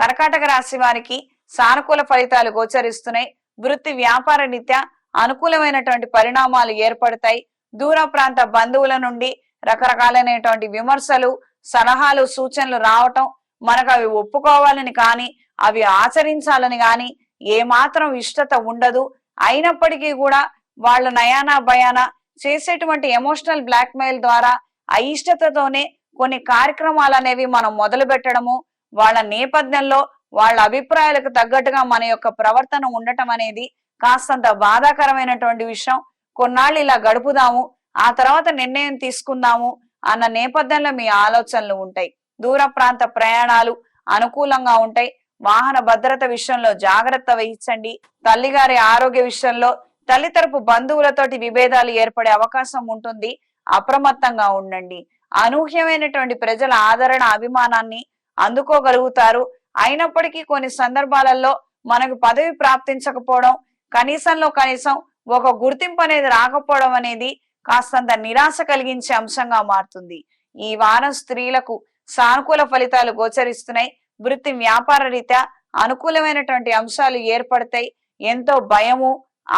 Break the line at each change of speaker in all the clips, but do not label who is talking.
కర్కాటక రాశి వారికి సానుకూల ఫలితాలు గోచరిస్తున్నాయి. వృత్తి వ్యాపార రీత్యా అనుకూలమైనటువంటి పరిణామాలు ఏర్పడతాయి. దూర ప్రాంత బంధువుల నుండి రకరకాలైనటువంటి విమర్శలు సలహాలు సూచనలు రావటం మనకు అవి ఒప్పుకోవాలని కానీ అవి ఆచరించాలని కానీ ఏమాత్రం ఇష్టత ఉండదు. అయినప్పటికీ కూడా వాళ్ళ నయానా భయాన చేసేటువంటి ఎమోషనల్ బ్లాక్మెయిల్ ద్వారా అయిష్టతతోనే కొన్ని కార్యక్రమాలు అనేవి మనం మొదలు పెట్టడము వాళ్ళ నేపథ్యంలో వాళ్ళ అభిప్రాయాలకు తగ్గట్టుగా మన యొక్క ప్రవర్తన ఉండటం అనేది కాస్తంత బాధాకరమైనటువంటి విషయం. కొన్నాళ్ళు ఇలా గడుపుదాము ఆ తర్వాత నిర్ణయం తీసుకుందాము అన్న నేపథ్యంలో మీ ఆలోచనలు ఉంటాయి. దూర ప్రాంత ప్రయాణాలు అనుకూలంగా ఉంటాయి. వాహన భద్రత విషయంలో జాగ్రత్త వహించండి. తల్లిగారి ఆరోగ్య విషయంలో తల్లితరపు బంధువులతోటి విభేదాలు ఏర్పడే అవకాశం ఉంటుంది. అప్రమత్తంగా ఉండండి. అనూహ్యమైనటువంటి ప్రజల ఆదరణ అభిమానాన్ని అందుకోగలుగుతారు. అయినప్పటికీ కొన్ని సందర్భాలలో మనకు పదవి ప్రాప్తించకపోవడం కనీసంలో కనీసం ఒక గుర్తింపు అనేది రాకపోవడం అనేది కాస్తంత నిరాశ కలిగించే అంశంగా మారుతుంది. ఈ వారం స్త్రీలకు సానుకూల ఫలితాలు గోచరిస్తున్నాయి. వృత్తి వ్యాపార రీత్యా అనుకూలమైనటువంటి అంశాలు ఏర్పడతాయి. ఎంతో భయము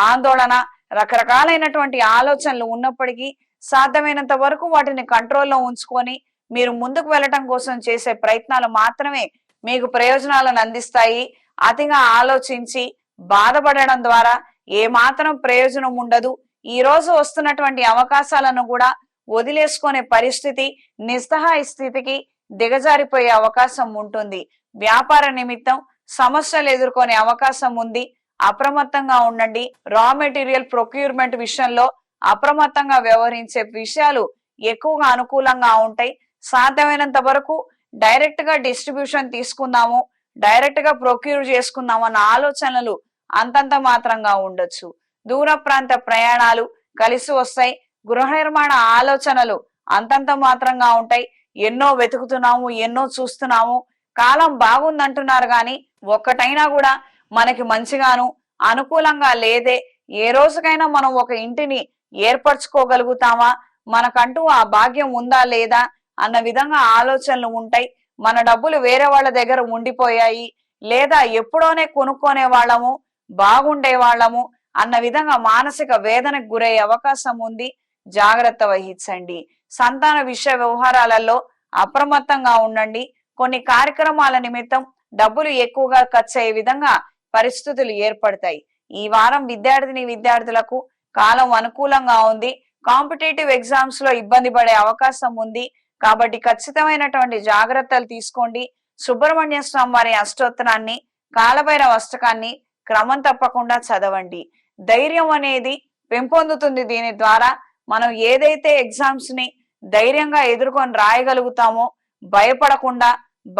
ఆందోళన రకరకాలైనటువంటి ఆలోచనలు ఉన్నప్పటికీ సాధ్యమైనంత వరకు వాటిని కంట్రోల్లో ఉంచుకొని మీరు ముందుకు వెళ్ళటం కోసం చేసే ప్రయత్నాలు మాత్రమే మీకు ప్రయోజనాలను అందిస్తాయి. అతిగా ఆలోచించి బాధపడడం ద్వారా ఏ మాత్రం ప్రయోజనం ఉండదు. ఈ రోజు వస్తున్నటువంటి అవకాశాలను కూడా వదిలేసుకునే పరిస్థితి నిస్సహాయ స్థితికి దిగజారిపోయే అవకాశం ఉంటుంది. వ్యాపార నిమిత్తం సమస్యలు ఎదుర్కొనే అవకాశం ఉంది. అప్రమత్తంగా ఉండండి. రా మెటీరియల్ ప్రొక్యూర్మెంట్ విషయంలో అప్రమత్తంగా వ్యవహరించే విషయాలు ఎక్కువగా అనుకూలంగా ఉంటాయి. సాధ్యమైనంత వరకు డైరెక్ట్గా డిస్ట్రిబ్యూషన్ తీసుకుందాము డైరెక్ట్గా ప్రొక్యూర్ చేసుకుందాము అన్న ఆలోచనలు అంతంత మాత్రంగా ఉండొచ్చు. దూర ప్రాంత ప్రయాణాలు కలిసి వస్తాయి గృహ నిర్మాణ ఆలోచనలు అంతంత మాత్రంగా ఉంటాయి. ఎన్నో వెతుకుతున్నాము ఎన్నో చూస్తున్నాము. కాలం బాగుందంటున్నారు కానీ ఒక్కటైనా కూడా మనకి మంచిగాను అనుకూలంగా లేదే. ఏ రోజుకైనా మనం ఒక ఇంటిని ఏర్పరచుకోగలుగుతామా? మనకంటూ ఆ భాగ్యం ఉందా లేదా? అన్న విధంగా ఆలోచనలు ఉంటాయి. మన డబ్బులు వేరే వాళ్ళ దగ్గర ఉండిపోయాయి. లేదా ఎప్పుడోనే కొనుక్కొనే వాళ్ళము బాగుండే వాళ్ళము అన్న విధంగా మానసిక వేదనకు గురయ్యే అవకాశం ఉంది. జాగ్రత్త వహించండి. సంతాన విషయ వ్యవహారాలలో అప్రమత్తంగా ఉండండి. కొన్ని కార్యక్రమాల నిమిత్తం డబ్బులు ఎక్కువగా ఖర్చు అయ్యే విధంగా పరిస్థితులు ఏర్పడతాయి. ఈ వారం విద్యార్థిని విద్యార్థులకు కాలం అనుకూలంగా ఉంది. కాంపిటేటివ్ ఎగ్జామ్స్లో ఇబ్బంది పడే అవకాశం ఉంది. కాబట్టి ఖచ్చితమైనటువంటి జాగ్రత్తలు తీసుకోండి. సుబ్రహ్మణ్య స్వామి వారి అష్టోత్తరాన్ని కాలభైరవ అష్టకాన్ని క్రమం తప్పకుండా చదవండి. ధైర్యం అనేది పెంపొందుతుంది దీని ద్వారా. మనం ఏదైతే ఎగ్జామ్స్ని ధైర్యంగా ఎదుర్కొని రాయగలుగుతామో భయపడకుండా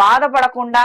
బాధపడకుండా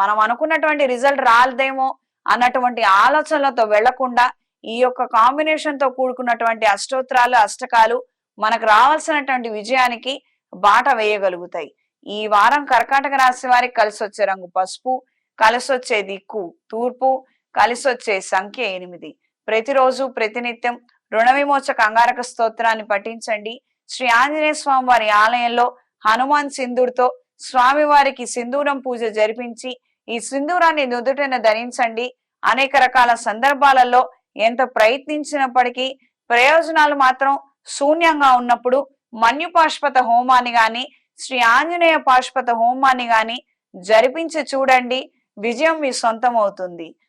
మనం అనుకున్నటువంటి రిజల్ట్ రాలేదేమో అన్నటువంటి ఆలోచనలతో వెళ్ళకుండా ఈ యొక్క కాంబినేషన్తో కూడుకున్నటువంటి అష్టోత్తరాలు అష్టకాలు మనకు రావాల్సినటువంటి విజయానికి బాట వేయగలుగుతాయి. ఈ వారం కర్కాటక రాశి వారికి కలిసి వచ్చే రంగు పసుపు కలిసి వచ్చే దిక్కు తూర్పు కలిసి వచ్చే సంఖ్య ఎనిమిది. ప్రతిరోజు ప్రతినిత్యం రుణ విమోచక అంగారక స్తోత్రాన్ని పఠించండి. శ్రీ ఆంజనేయ స్వామి వారి ఆలయంలో హనుమాన్ సింధూర్తో స్వామి వారికి సింధూరం పూజ జరిపించి ఈ సింధూరాన్ని నుదుటిన ధరించండి. అనేక రకాల సందర్భాలలో ఎంత ప్రయత్నించినప్పటికీ ప్రయోజనాలు మాత్రం శూన్యంగా ఉన్నప్పుడు మన్యుపాష్పత హోమాన్ని గాని శ్రీ ఆంజనేయ పాష్పత హోమాన్ని గాని జరిపించి చూడండి. విజయం మీ సొంతం అవుతుంది